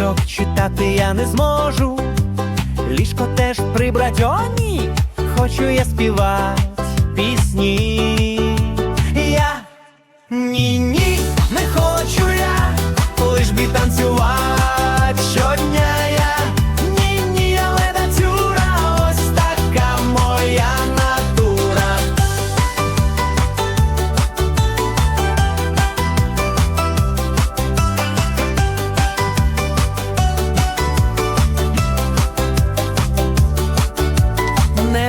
Книжок читати я не зможу, ліжко теж прибрать, о ні, хочу я співати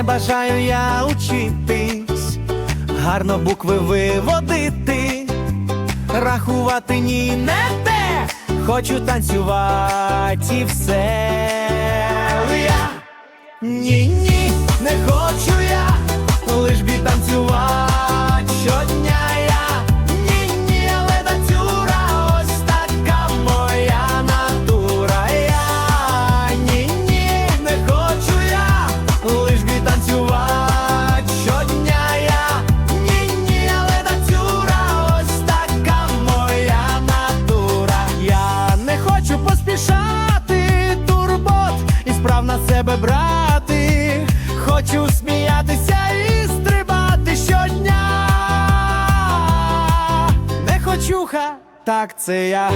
Бажаю я учитись, гарно букви виводити, рахувати ні не те, хочу танцювати все. Себе брати. Хочу сміятися і стрибати щодня. Не хочуха, так це я.